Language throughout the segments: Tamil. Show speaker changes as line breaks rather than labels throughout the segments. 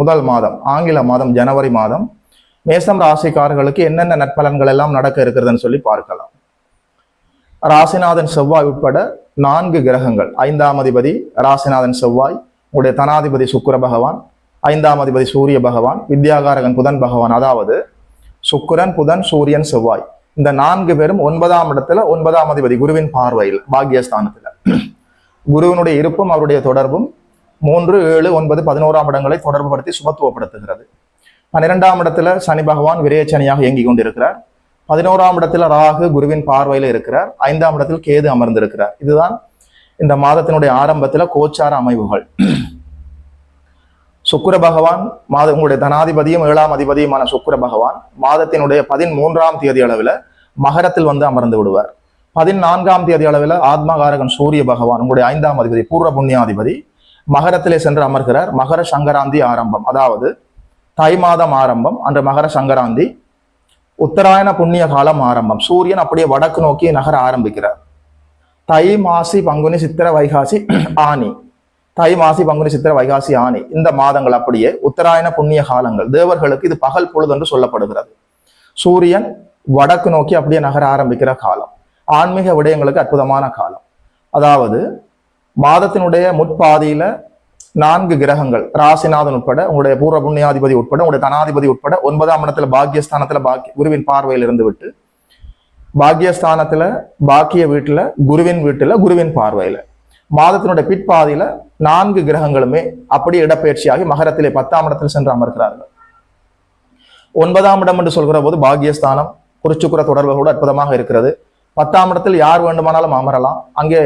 முதல் மாதம் ஆங்கில மாதம் ஜனவரி மாதம் மேசம் ராசிக்காரர்களுக்கு என்னென்ன நற்பலன்கள் எல்லாம் நடக்க இருக்கிறதுன்னு சொல்லி பார்க்கலாம் ராசிநாதன் செவ்வாய் உட்பட நான்கு கிரகங்கள் ஐந்தாம் அதிபதி ராசிநாதன் செவ்வாய் உங்களுடைய தனாதிபதி சுக்கர பகவான் ஐந்தாம் அதிபதி சூரிய பகவான் வித்யாகாரகன் புதன் பகவான் அதாவது சுக்கரன் புதன் சூரியன் செவ்வாய் இந்த நான்கு பேரும் ஒன்பதாம் இடத்துல ஒன்பதாம் அதிபதி குருவின் பார்வையில் பாக்யஸ்தானத்தில் குருவினுடைய இருப்பும் அவருடைய தொடர்பும் மூன்று ஏழு ஒன்பது பதினோராம் இடங்களை தொடர்புபடுத்தி சுபத்துவப்படுத்துகிறது பன்னிரெண்டாம் இடத்துல சனி பகவான் விரையச்சனியாக இயங்கிக் கொண்டிருக்கிறார் பதினோராம் இடத்துல ராகு குருவின் பார்வையில் இருக்கிறார் ஐந்தாம் இடத்தில் கேது அமர்ந்திருக்கிறார் இதுதான் இந்த மாதத்தினுடைய ஆரம்பத்தில் கோச்சார அமைவுகள் சுக்கர பகவான் மாத உங்களுடைய தனாதிபதியும் ஏழாம் அதிபதியுமான சுக்கர பகவான் மாதத்தினுடைய பதிமூன்றாம் தேதி அளவில் மகரத்தில் வந்து அமர்ந்து விடுவார் பதினான்காம் தேதி அளவில் ஆத்மகாரகன் சூரிய பகவான் உங்களுடைய ஐந்தாம் அதிபதி பூர்வ புண்ணியாதிபதி மகரத்திலே சென்று அமர்கிறார் மகர சங்கராந்தி ஆரம்பம் அதாவது தை மாதம் ஆரம்பம் அன்று மகர சங்கராந்தி உத்தராயண புண்ணிய காலம் ஆரம்பம் சூரியன் அப்படியே வடக்கு நோக்கி நகர ஆரம்பிக்கிறார் தை மாசி பங்குனி சித்திர வைகாசி ஆணி தை மாசி பங்குனி சித்திர வைகாசி ஆணி இந்த மாதங்கள் அப்படியே உத்தராயண புண்ணிய காலங்கள் தேவர்களுக்கு இது பகல் பொழுது என்று சொல்லப்படுகிறது சூரியன் வடக்கு நோக்கி அப்படியே நகர ஆரம்பிக்கிற காலம் ஆன்மீக விடயங்களுக்கு அற்புதமான காலம் அதாவது மாதத்தினுடைய முற்பாதியில நான்கு கிரகங்கள் ராசிநாதன் உட்பட உங்களுடைய பூர்வ புண்ணியாதிபதி உட்பட உங்களுடைய தனாதிபதி உட்பட ஒன்பதாம் இடத்துல பாக்கியஸ்தானத்துல பாக்கிய குருவின் பார்வையில் இருந்து விட்டு பாக்கியஸ்தானத்துல பாக்கிய வீட்டுல குருவின் வீட்டுல குருவின் பார்வையில மாதத்தினுடைய பிற்பாதியில நான்கு கிரகங்களுமே அப்படியே இடப்பெயர்ச்சியாகி மகரத்திலே பத்தாம் இடத்தில் சென்று அமர்கிறார்கள் ஒன்பதாம் இடம் என்று சொல்கிற போது பாக்கியஸ்தானம் குறிச்சுக்குற தொடர்பு கூட அற்புதமாக இருக்கிறது பத்தாம் இடத்தில் யார் வேண்டுமானாலும் அமரலாம் அங்கே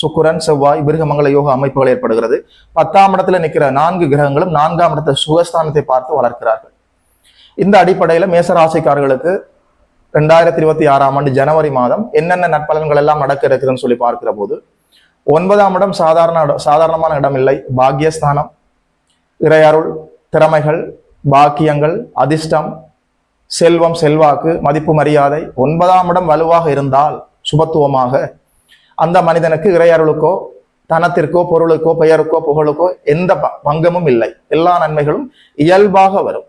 சுக்குரன் செவ்வாய் மிருகமங்கல யோக அமைப்புகள் ஏற்படுகிறது பத்தாம் இடத்துல நிற்கிற நான்கு கிரகங்களும் நான்காம் இடத்த சுகஸ்தானத்தை பார்த்து வளர்க்கிறார்கள் இந்த அடிப்படையில் மேசராசிக்காரர்களுக்கு ரெண்டாயிரத்தி இருபத்தி ஆறாம் ஆண்டு ஜனவரி மாதம் என்னென்ன நட்பலன்கள் எல்லாம் நடக்க இருக்குதுன்னு சொல்லி பார்க்கிற போது ஒன்பதாம் இடம் சாதாரண சாதாரணமான இடம் இல்லை பாக்கியஸ்தானம் இறையருள் திறமைகள் பாக்கியங்கள் அதிர்ஷ்டம் செல்வம் செல்வாக்கு மதிப்பு மரியாதை ஒன்பதாம் இடம் வலுவாக இருந்தால் சுபத்துவமாக அந்த மனிதனுக்கு இறையருளுக்கோ தனத்திற்கோ பொருளுக்கோ பெயருக்கோ புகழுக்கோ எந்த பங்கமும் இல்லை எல்லா நன்மைகளும் இயல்பாக வரும்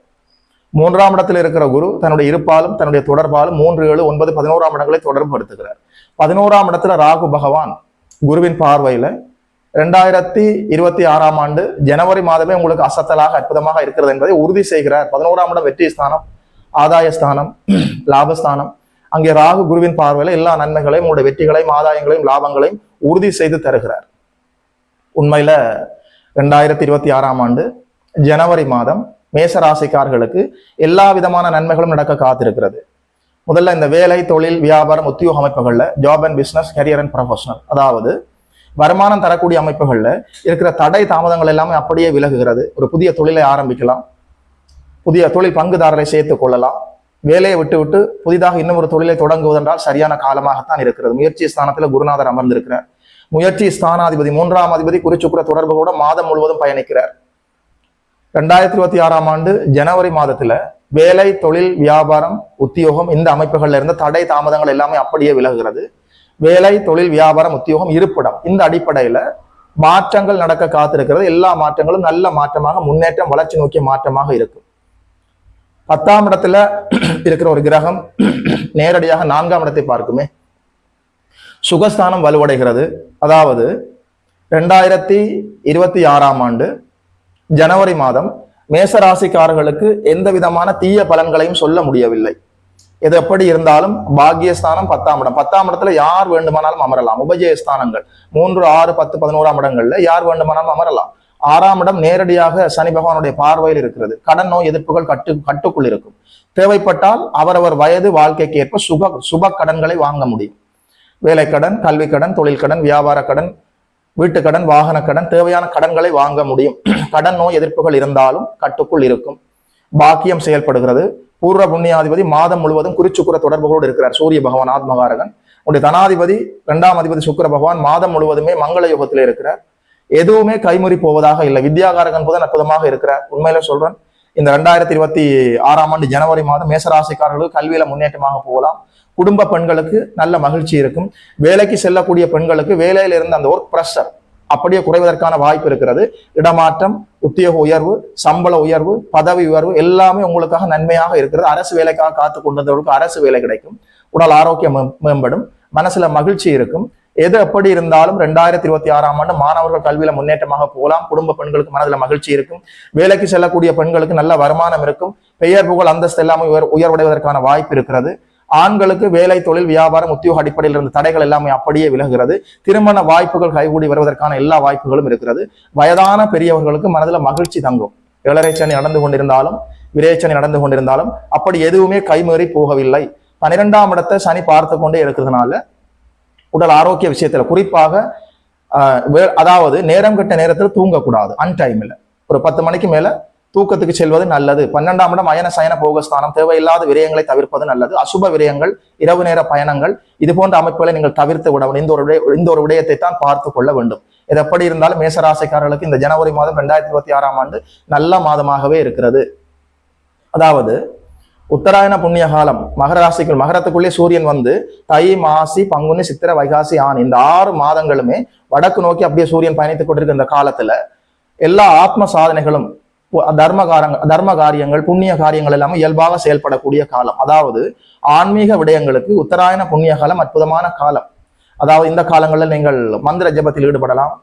மூன்றாம் இடத்தில் இருக்கிற குரு தன்னுடைய இருப்பாலும் தன்னுடைய தொடர்பாலும் மூன்று ஏழு ஒன்பது பதினோராம் இடங்களை தொடர்புபடுத்துகிறார் பதினோராம் இடத்துல ராகு பகவான் குருவின் பார்வையில ரெண்டாயிரத்தி இருபத்தி ஆறாம் ஆண்டு ஜனவரி மாதமே உங்களுக்கு அசத்தலாக அற்புதமாக இருக்கிறது என்பதை உறுதி செய்கிறார் பதினோராம் இடம் வெற்றி ஸ்தானம் ஆதாய ஸ்தானம் லாபஸ்தானம் அங்கே ராகு குருவின் பார்வையில எல்லா நன்மைகளையும் உங்களுடைய வெற்றிகளையும் ஆதாயங்களையும் லாபங்களையும் உறுதி செய்து தருகிறார் உண்மையில ரெண்டாயிரத்தி இருபத்தி ஆறாம் ஆண்டு ஜனவரி மாதம் மேசராசிக்கார்களுக்கு எல்லா விதமான நன்மைகளும் நடக்க காத்திருக்கிறது முதல்ல இந்த வேலை தொழில் வியாபாரம் உத்தியோக அமைப்புகளில் job and business career and professional அதாவது வருமானம் தரக்கூடிய அமைப்புகளில் இருக்கிற தடை தாமதங்கள் எல்லாமே அப்படியே விலகுகிறது ஒரு புதிய தொழிலை ஆரம்பிக்கலாம் புதிய தொழில் பங்குதாரரை சேர்த்து கொள்ளலாம் வேலையை விட்டு விட்டு புதிதாக இன்னும் ஒரு தொழிலை தொடங்குவதென்றால் சரியான காலமாகத்தான் இருக்கிறது முயற்சி ஸ்தானத்தில் குருநாதர் அமர்ந்திருக்கிறார் முயற்சி ஸ்தானாதிபதி மூன்றாம் அதிபதி குறிச்சுக்குற தொடர்புகளோட மாதம் முழுவதும் பயணிக்கிறார் ரெண்டாயிரத்தி இருபத்தி ஆறாம் ஆண்டு ஜனவரி மாதத்துல வேலை தொழில் வியாபாரம் உத்தியோகம் இந்த அமைப்புகள்ல இருந்த தடை தாமதங்கள் எல்லாமே அப்படியே விலகுகிறது வேலை தொழில் வியாபாரம் உத்தியோகம் இருப்பிடம் இந்த அடிப்படையில மாற்றங்கள் நடக்க காத்திருக்கிறது எல்லா மாற்றங்களும் நல்ல மாற்றமாக முன்னேற்றம் வளர்ச்சி நோக்கிய மாற்றமாக இருக்கும் பத்தாம் இடத்துல இருக்கிற ஒரு கிரகம் நேரடியாக நான்காம் இடத்தை பார்க்குமே சுகஸ்தானம் வலுவடைகிறது அதாவது ரெண்டாயிரத்தி இருபத்தி ஆறாம் ஆண்டு ஜனவரி மாதம் மேசராசிக்காரர்களுக்கு எந்த விதமான தீய பலன்களையும் சொல்ல முடியவில்லை இது எப்படி இருந்தாலும் பாக்கியஸ்தானம் பத்தாம் இடம் பத்தாம் இடத்துல யார் வேண்டுமானாலும் அமரலாம் உபஜயஸ்தானங்கள் மூன்று ஆறு பத்து பதினோராம் இடங்கள்ல யார் வேண்டுமானாலும் அமரலாம் ஆறாம் இடம் நேரடியாக சனி பகவானுடைய பார்வையில் இருக்கிறது கடன் நோய் எதிர்ப்புகள் கட்டு கட்டுக்குள் இருக்கும் தேவைப்பட்டால் அவரவர் வயது வாழ்க்கைக்கு ஏற்ப சுப சுப கடன்களை வாங்க முடியும் வேலைக்கடன் கல்வி கடன் தொழில் கடன் வியாபார கடன் வீட்டுக்கடன் வாகன கடன் தேவையான கடன்களை வாங்க முடியும் கடன் நோய் எதிர்ப்புகள் இருந்தாலும் கட்டுக்குள் இருக்கும் பாக்கியம் செயல்படுகிறது பூர்வ புண்ணியாதிபதி மாதம் முழுவதும் குறிச்சுக்குற தொடர்புகளோடு இருக்கிறார் சூரிய பகவான் ஆத்மகாரகன் உடைய தனாதிபதி இரண்டாம் அதிபதி சுக்கர பகவான் மாதம் முழுவதுமே மங்கள யுகத்தில் இருக்கிறார் எதுவுமே கைமுறி போவதாக இல்லை வித்யாகாரகன் புதன் அற்புதமாக இருக்கிறார் உண்மையில சொல்றேன் இந்த ரெண்டாயிரத்தி இருபத்தி ஆறாம் ஆண்டு ஜனவரி மாதம் மேசராசிக்காரர்களுக்கு கல்வியில முன்னேற்றமாக போகலாம் குடும்ப பெண்களுக்கு நல்ல மகிழ்ச்சி இருக்கும் வேலைக்கு செல்லக்கூடிய பெண்களுக்கு வேலையில இருந்த அந்த ஒர்க் ப்ரெஷர் அப்படியே குறைவதற்கான வாய்ப்பு இருக்கிறது இடமாற்றம் உத்தியோக உயர்வு சம்பள உயர்வு பதவி உயர்வு எல்லாமே உங்களுக்காக நன்மையாக இருக்கிறது அரசு வேலைக்காக காத்து கொண்டிருந்தவர்களுக்கு அரசு வேலை கிடைக்கும் உடல் ஆரோக்கியம் மேம்படும் மனசுல மகிழ்ச்சி இருக்கும் எது எப்படி இருந்தாலும் ரெண்டாயிரத்தி இருபத்தி ஆறாம் ஆண்டு மாணவர்கள் கல்வியில முன்னேற்றமாக போகலாம் குடும்ப பெண்களுக்கு மனதில் மகிழ்ச்சி இருக்கும் வேலைக்கு செல்லக்கூடிய பெண்களுக்கு நல்ல வருமானம் இருக்கும் பெயர் புகழ் அந்தஸ்து எல்லாமே உயர் உயர்வடைவதற்கான வாய்ப்பு இருக்கிறது ஆண்களுக்கு வேலை தொழில் வியாபாரம் உத்தியோக அடிப்படையில் இருந்த தடைகள் எல்லாமே அப்படியே விலகிறது திருமண வாய்ப்புகள் கைகூடி வருவதற்கான எல்லா வாய்ப்புகளும் இருக்கிறது வயதான பெரியவர்களுக்கு மனதில் மகிழ்ச்சி தங்கும் ஏழரை சனி நடந்து கொண்டிருந்தாலும் விரேச்சனை நடந்து கொண்டிருந்தாலும் அப்படி எதுவுமே கைமேறி போகவில்லை பன்னிரெண்டாம் இடத்தை சனி பார்த்து கொண்டே இருக்கிறதுனால உடல் ஆரோக்கிய விஷயத்துல குறிப்பாக அதாவது நேரம் கட்ட நேரத்தில் தூங்கக்கூடாது அன்டைமில் ஒரு பத்து மணிக்கு மேல தூக்கத்துக்கு செல்வது நல்லது பன்னெண்டாம் இடம் அயன சயன போக ஸ்தானம் தேவையில்லாத விரயங்களை தவிர்ப்பது நல்லது அசுப விரயங்கள் இரவு நேர பயணங்கள் இது போன்ற அமைப்புகளை நீங்கள் தவிர்த்து விடவும் இந்த ஒரு இந்த ஒரு விடயத்தை தான் பார்த்து கொள்ள வேண்டும் இது எப்படி இருந்தாலும் மேசராசைக்காரர்களுக்கு இந்த ஜனவரி மாதம் ரெண்டாயிரத்தி இருபத்தி ஆறாம் ஆண்டு நல்ல மாதமாகவே இருக்கிறது அதாவது உத்தராயண புண்ணிய காலம் மகர ராசிக்குள் மகரத்துக்குள்ளே சூரியன் வந்து தை மாசி பங்குனி சித்திர வைகாசி ஆண் இந்த ஆறு மாதங்களுமே வடக்கு நோக்கி அப்படியே சூரியன் பயணித்துக் கொண்டிருக்க இந்த காலத்துல எல்லா ஆத்ம சாதனைகளும் தர்ம தர்ம காரியங்கள் புண்ணிய காரியங்கள் எல்லாமே இயல்பாக செயல்படக்கூடிய காலம் அதாவது ஆன்மீக விடயங்களுக்கு உத்தராயண புண்ணிய காலம் அற்புதமான காலம் அதாவது இந்த காலங்களில் நீங்கள் மந்திர ஜபத்தில் ஈடுபடலாம்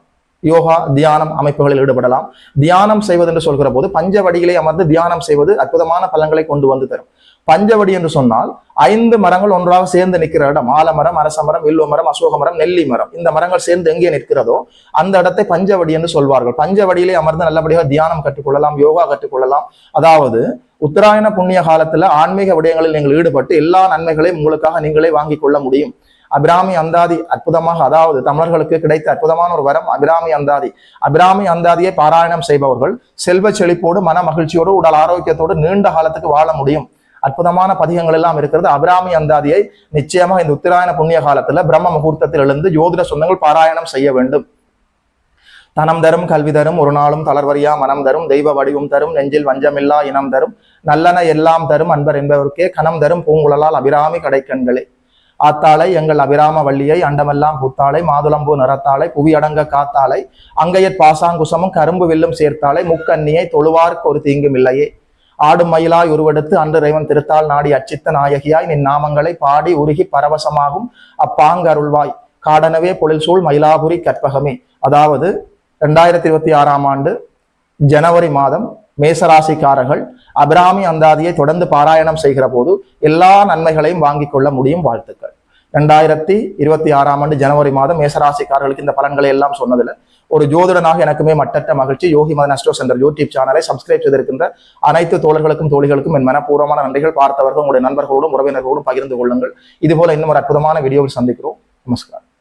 யோகா தியானம் அமைப்புகளில் ஈடுபடலாம் தியானம் செய்வது என்று சொல்கிற போது பஞ்சவடிகளை அமர்ந்து தியானம் செய்வது அற்புதமான பலன்களை கொண்டு வந்து தரும் பஞ்சவடி என்று சொன்னால் ஐந்து மரங்கள் ஒன்றாக சேர்ந்து நிற்கிற இடம் ஆலமரம் அரசமரம் வில்லுவ மரம் அசோக மரம் நெல்லி மரம் இந்த மரங்கள் சேர்ந்து எங்கே நிற்கிறதோ அந்த இடத்தை பஞ்சவடி என்று சொல்வார்கள் பஞ்சவடியிலே அமர்ந்து நல்லபடியாக தியானம் கற்றுக்கொள்ளலாம் யோகா கற்றுக்கொள்ளலாம் அதாவது உத்தராயண புண்ணிய காலத்துல ஆன்மீக விடயங்களில் நீங்கள் ஈடுபட்டு எல்லா நன்மைகளையும் உங்களுக்காக நீங்களே வாங்கிக் கொள்ள முடியும் அபிராமி அந்தாதி அற்புதமாக அதாவது தமிழர்களுக்கு கிடைத்த அற்புதமான ஒரு வரம் அபிராமி அந்தாதி அபிராமி அந்தாதியை பாராயணம் செய்பவர்கள் செல்வ செழிப்போடு மன மகிழ்ச்சியோடு உடல் ஆரோக்கியத்தோடு நீண்ட காலத்துக்கு வாழ முடியும் அற்புதமான பதிகங்கள் எல்லாம் இருக்கிறது அபிராமி அந்தாதியை நிச்சயமாக இந்த உத்திராயண புண்ணிய காலத்துல பிரம்ம முகூர்த்தத்தில் எழுந்து ஜோதிட சொந்தங்கள் பாராயணம் செய்ய வேண்டும் தனம் தரும் கல்வி தரும் ஒரு நாளும் தளர்வரியா மனம் தரும் தெய்வ வடிவம் தரும் நெஞ்சில் வஞ்சமில்லா இனம் தரும் நல்லன எல்லாம் தரும் அன்பர் என்பவருக்கே கணம் தரும் பூங்குழலால் அபிராமி கடைக்கண்களே ஆத்தாளை எங்கள் அபிராம வள்ளியை அண்டமெல்லாம் பூத்தாளை மாதுளம்பூ நிறத்தாளை புவியடங்க காத்தாளை அங்கையர் பாசாங்குசமும் கரும்பு வில்லும் சேர்த்தாளை முக்கண்ணியை தொழுவார்க்கு ஒரு தீங்கும் இல்லையே ஆடும் மயிலாய் உருவெடுத்து அன்று இறைவன் திருத்தால் நாடி அச்சித்த நாயகியாய் நின் நாமங்களை பாடி உருகி பரவசமாகும் அப்பாங்கருள்வாய் காடனவே பொழில் சூழ் மயிலாபுரி கற்பகமே அதாவது ரெண்டாயிரத்தி இருபத்தி ஆறாம் ஆண்டு ஜனவரி மாதம் மேசராசிக்காரர்கள் அபிராமி அந்தாதியை தொடர்ந்து பாராயணம் செய்கிற போது எல்லா நன்மைகளையும் வாங்கிக் கொள்ள முடியும் வாழ்த்துக்கள் ரெண்டாயிரத்தி இருபத்தி ஆறாம் ஆண்டு ஜனவரி மாதம் மேசராசிக்காரர்களுக்கு இந்த பலன்களை எல்லாம் சொன்னதுல ஒரு ஜோதிடனாக எனக்குமே மட்டற்ற மகிழ்ச்சி யோகி மதன் அஸ்ட்ரோ சென்ற யூடியூப் சேனலை சப்ஸ்கிரைப் செய்திருக்கின்ற அனைத்து தோழர்களுக்கும் தோழிகளுக்கும் என் மனப்பூர்வமான நன்றிகள் பார்த்தவர்கள் உங்களுடைய நண்பர்களோடும் உறவினர்களோடும் பகிர்ந்து கொள்ளுங்கள் இதுபோல இன்னும் ஒரு அற்புதமான வீடியோவில் சந்திக்கிறோம் நமஸ்காரம்